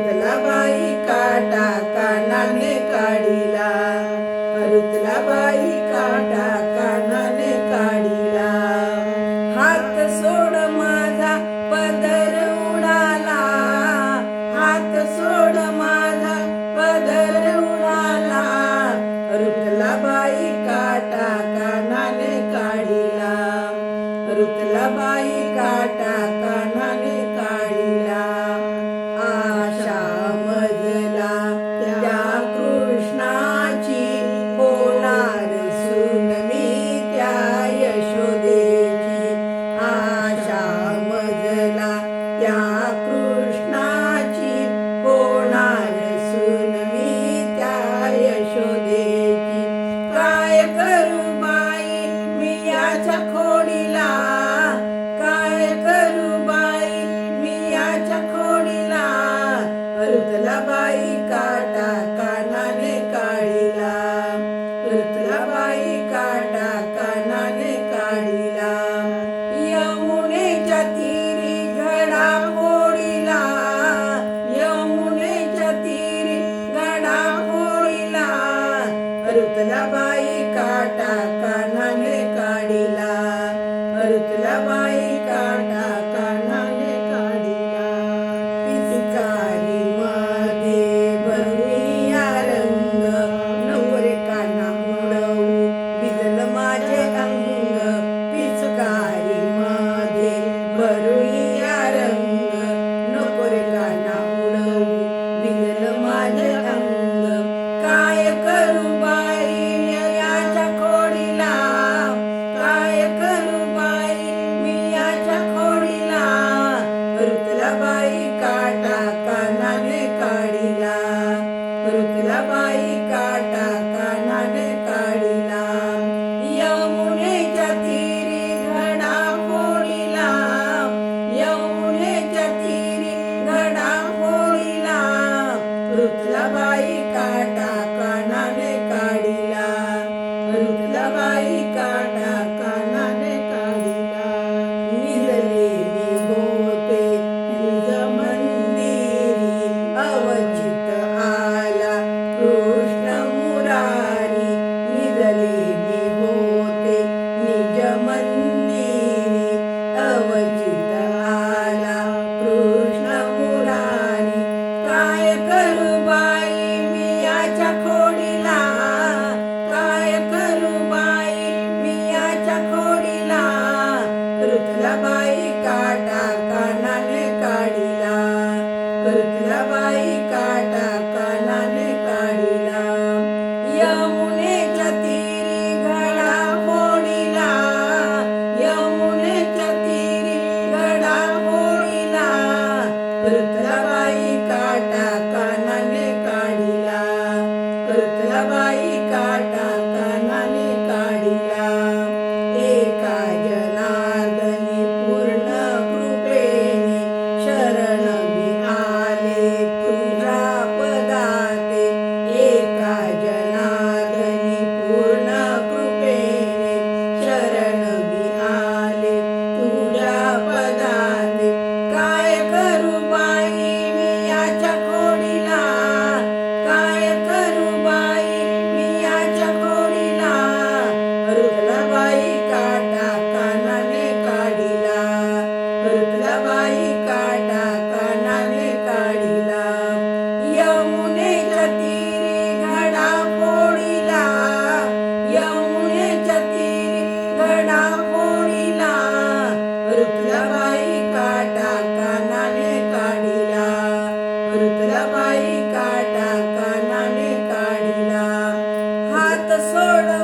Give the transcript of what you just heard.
अरुतला बाई काटा कानाने काढिला. अरुतला बाई काटा कानाने काढिला. हात सोड माझा पदर उडाला. हात सोड माझा पदर उडाला. अरुतला बाई काटा कानाने काढिला. अरुतला बाई काटा त्या कृष्णाची कोणार सुन मी त्या यशोदेची. काय करू बाई? मी याच्या खोडी கருத்துல வாய் காட்டா aí, carta. कर्तलाबाई काटा कानाने Florida.